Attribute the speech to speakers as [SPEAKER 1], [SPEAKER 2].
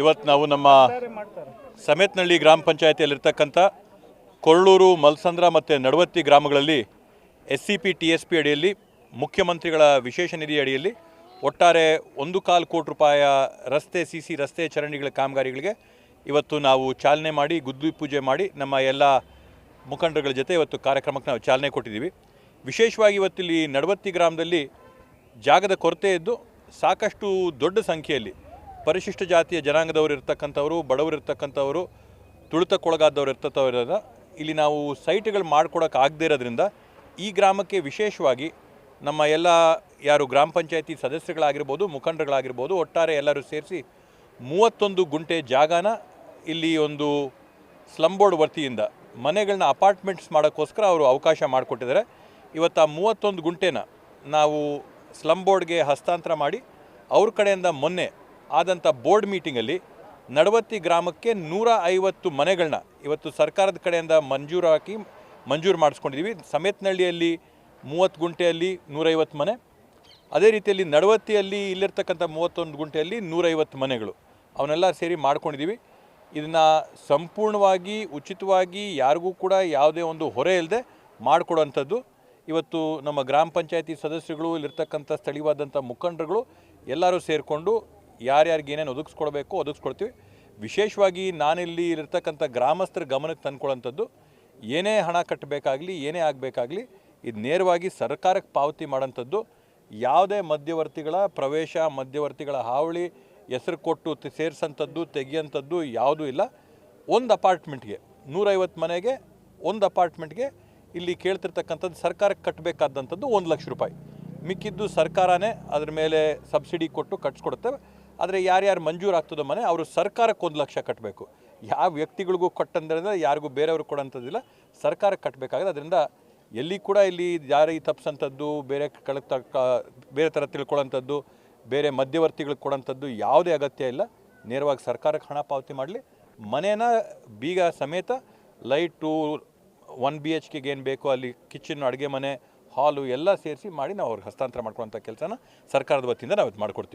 [SPEAKER 1] ಇವತ್ತು ನಾವು ನಮ್ಮ ಸಮೇತನಹಳ್ಳಿ ಗ್ರಾಮ ಪಂಚಾಯತಿಯಲ್ಲಿರ್ತಕ್ಕಂಥ ಕೊಳ್ಳೂರು, ಮಲ್ಸಂದ್ರ ಮತ್ತು ನಡವತ್ತಿ ಗ್ರಾಮಗಳಲ್ಲಿ S C P T S P ಅಡಿಯಲ್ಲಿ, ಮುಖ್ಯಮಂತ್ರಿಗಳ ವಿಶೇಷ ನಿಧಿ ಅಡಿಯಲ್ಲಿ ಒಟ್ಟಾರೆ ಒಂದು ಕಾಲು ಕೋಟಿ ರೂಪಾಯ ರಸ್ತೆ ಸಿ ಸಿ ರಸ್ತೆ ಚರಂಡಿಗಳ ಕಾಮಗಾರಿಗಳಿಗೆ ಇವತ್ತು ನಾವು ಚಾಲನೆ ಮಾಡಿ, ಗುದ್ದು ಪೂಜೆ ಮಾಡಿ ನಮ್ಮ ಎಲ್ಲ ಮುಖಂಡರುಗಳ ಜೊತೆ ಇವತ್ತು ಕಾರ್ಯಕ್ರಮಕ್ಕೆ ನಾವು ಚಾಲನೆ ಕೊಟ್ಟಿದ್ದೀವಿ. ವಿಶೇಷವಾಗಿ ಇವತ್ತಿಲ್ಲಿ ನಡವತ್ತಿ ಗ್ರಾಮದಲ್ಲಿ ಜಾಗದ ಕೊರತೆ ಇದ್ದು ಸಾಕಷ್ಟು ದೊಡ್ಡ ಸಂಖ್ಯೆಯಲ್ಲಿ ಪರಿಶಿಷ್ಟ ಜಾತಿಯ ಜನಾಂಗದವರು ಇರ್ತಕ್ಕಂಥವರು, ಬಡವರು ಇರ್ತಕ್ಕಂಥವರು, ತುಳಿತಕ್ಕೊಳಗಾದವ್ರು ಇರ್ತಕ್ಕಂಥವ್ರಿಂದ ಇಲ್ಲಿ ನಾವು ಸೈಟ್ಗಳು ಮಾಡ್ಕೊಡೋಕ್ಕಾಗದೇ ಇರೋದ್ರಿಂದ ಈ ಗ್ರಾಮಕ್ಕೆ ವಿಶೇಷವಾಗಿ ನಮ್ಮ ಎಲ್ಲ ಯಾರು ಗ್ರಾಮ ಪಂಚಾಯತಿ ಸದಸ್ಯರುಗಳಾಗಿರ್ಬೋದು, ಮುಖಂಡರುಗಳಾಗಿರ್ಬೋದು, ಒಟ್ಟಾರೆ ಎಲ್ಲರೂ ಸೇರಿಸಿ ಮೂವತ್ತೊಂದು ಗುಂಟೆ ಜಾಗನ ಇಲ್ಲಿ ಒಂದು ಸ್ಲಮ್ ಬೋರ್ಡ್ ವತಿಯಿಂದ ಮನೆಗಳನ್ನ ಅಪಾರ್ಟ್ಮೆಂಟ್ಸ್ ಮಾಡೋಕ್ಕೋಸ್ಕರ ಅವರು ಅವಕಾಶ ಮಾಡಿಕೊಟ್ಟಿದ್ದಾರೆ. ಇವತ್ತು ಆ ಮೂವತ್ತೊಂದು ಗುಂಟೆನ ನಾವು ಸ್ಲಮ್ ಬೋರ್ಡ್ಗೆ ಹಸ್ತಾಂತರ ಮಾಡಿ ಅವ್ರ ಕಡೆಯಿಂದ ಮೊನ್ನೆ ಆದಂಥ ಬೋರ್ಡ್ ಮೀಟಿಂಗಲ್ಲಿ ನಡವತ್ತಿ ಗ್ರಾಮಕ್ಕೆ ನೂರ ಐವತ್ತು ಮನೆಗಳನ್ನ ಇವತ್ತು ಸರ್ಕಾರದ ಕಡೆಯಿಂದ ಮಂಜೂರು ಹಾಕಿ ಮಂಜೂರು ಮಾಡಿಸ್ಕೊಂಡಿದ್ದೀವಿ ಸಮೇತನಹಳ್ಳಿಯಲ್ಲಿ ಮೂವತ್ತು ಗುಂಟೆಯಲ್ಲಿ ನೂರೈವತ್ತು ಮನೆ. ಅದೇ ರೀತಿಯಲ್ಲಿ ನಡವತ್ತಿಯಲ್ಲಿ ಇಲ್ಲಿರ್ತಕ್ಕಂಥ ಮೂವತ್ತೊಂದು ಗುಂಟೆಯಲ್ಲಿ ನೂರೈವತ್ತು ಮನೆಗಳು. ಅವನ್ನೆಲ್ಲ ಸೇರಿ ಮಾಡ್ಕೊಂಡಿದ್ದೀವಿ ಇದನ್ನು ಸಂಪೂರ್ಣವಾಗಿ, ಉಚಿತವಾಗಿ ಯಾರಿಗೂ ಕೂಡ ಯಾವುದೇ ಒಂದು ಹೊರೆ ಇಲ್ಲದೆ ಮಾಡಿಕೊಡೋವಂಥದ್ದು ಇವತ್ತು ನಮ್ಮ ಗ್ರಾಮ ಪಂಚಾಯತಿ ಸದಸ್ಯರುಗಳು, ಇಲ್ಲಿರ್ತಕ್ಕಂಥ ಸ್ಥಳೀಯವಾದಂಥ ಮುಖಂಡರುಗಳು ಎಲ್ಲರೂ ಸೇರಿಕೊಂಡು ಯಾರ್ಯಾರಿಗೆ ಏನೇನು ಒದಗಿಸ್ಕೊಡ್ಬೇಕು ಒದಗಿಸ್ಕೊಡ್ತೀವಿ. ವಿಶೇಷವಾಗಿ ನಾನಿಲ್ಲಿ ಇರ್ತಕ್ಕಂಥ ಗ್ರಾಮಸ್ಥರ ಗಮನಕ್ಕೆ ತಂದ್ಕೊಳ್ಳೋಂಥದ್ದು ಏನೇ ಹಣ ಕಟ್ಟಬೇಕಾಗಲಿ, ಏನೇ ಆಗಬೇಕಾಗಲಿ, ಇದು ನೇರವಾಗಿ ಸರ್ಕಾರಕ್ಕೆ ಪಾವತಿ ಮಾಡೋಂಥದ್ದು ಯಾವುದೇ ಮಧ್ಯವರ್ತಿಗಳ ಪ್ರವೇಶ, ಮಧ್ಯವರ್ತಿಗಳ ಹಾವಳಿ, ಹೆಸರು ಕೊಟ್ಟು ಸೇರಿಸೋಂಥದ್ದು, ತೆಗೆಯೋಂಥದ್ದು ಯಾವುದೂ ಇಲ್ಲ. ಒಂದು ಅಪಾರ್ಟ್ಮೆಂಟ್ಗೆ, ನೂರೈವತ್ತು ಮನೆಗೆ ಒಂದು ಅಪಾರ್ಟ್ಮೆಂಟ್ಗೆ ಇಲ್ಲಿ ಕೇಳ್ತಿರ್ತಕ್ಕಂಥದ್ದು ಸರ್ಕಾರಕ್ಕೆ ಕಟ್ಟಬೇಕಾದಂಥದ್ದು ಒಂದು ಲಕ್ಷ ರೂಪಾಯಿ. ಮಿಕ್ಕಿದ್ದು ಸರ್ಕಾರನೇ ಅದ್ರ ಮೇಲೆ ಸಬ್ಸಿಡಿ ಕೊಟ್ಟು ಕಟ್ಸ್ಕೊಡುತ್ತೆ. ಆದರೆ ಯಾರ್ಯಾರು ಮಂಜೂರು ಆಗ್ತದೋ ಮನೆ, ಅವರು ಸರ್ಕಾರಕ್ಕೆ ಒಂದು ಲಕ್ಷ ಕಟ್ಟಬೇಕು ಯಾವ ವ್ಯಕ್ತಿಗಳಿಗೂ ಕೊಟ್ಟಂದ್ರೆ ಯಾರಿಗೂ ಬೇರೆಯವ್ರಿಗೆ ಕೊಡೋಂಥದ್ದಿಲ್ಲ, ಸರ್ಕಾರಕ್ಕೆ ಕಟ್ಟಬೇಕಾಗಿದೆ ಅದರಿಂದ ಎಲ್ಲಿ ಕೂಡ ಇಲ್ಲಿ ಜಾರಿ ತಪ್ಪಿಸೋಂಥದ್ದು, ಬೇರೆ ಕಳೆ ಬೇರೆ ಥರ ತಿಳ್ಕೊಳ್ಳೋಂಥದ್ದು, ಬೇರೆ ಮಧ್ಯವರ್ತಿಗಳಿಗೆ ಕೊಡೋಂಥದ್ದು ಯಾವುದೇ ಅಗತ್ಯ ಇಲ್ಲ. ನೇರವಾಗಿ ಸರ್ಕಾರಕ್ಕೆ ಹಣ ಪಾವತಿ ಮಾಡಲಿ. ಮನೇನ ಬೀಗ ಸಮೇತ ಲೈಟು, ಒನ್ ಬಿ ಎಚ್ ಕೆಗೆ ಏನು ಬೇಕೋ ಅಲ್ಲಿ ಕಿಚನ್, ಅಡುಗೆ ಮನೆ, ಹಾಲು ಎಲ್ಲ ಸೇರಿಸಿ ಮಾಡಿ ನಾವು ಅವ್ರಿಗೆ ಹಸ್ತಾಂತರ ಮಾಡ್ಕೊಳ್ಳೋಂಥ ಕೆಲಸನ ಸರ್ಕಾರದ ವತಿಯಿಂದ ನಾವು ಇದು ಮಾಡ್ಕೊಡ್ತೀವಿ.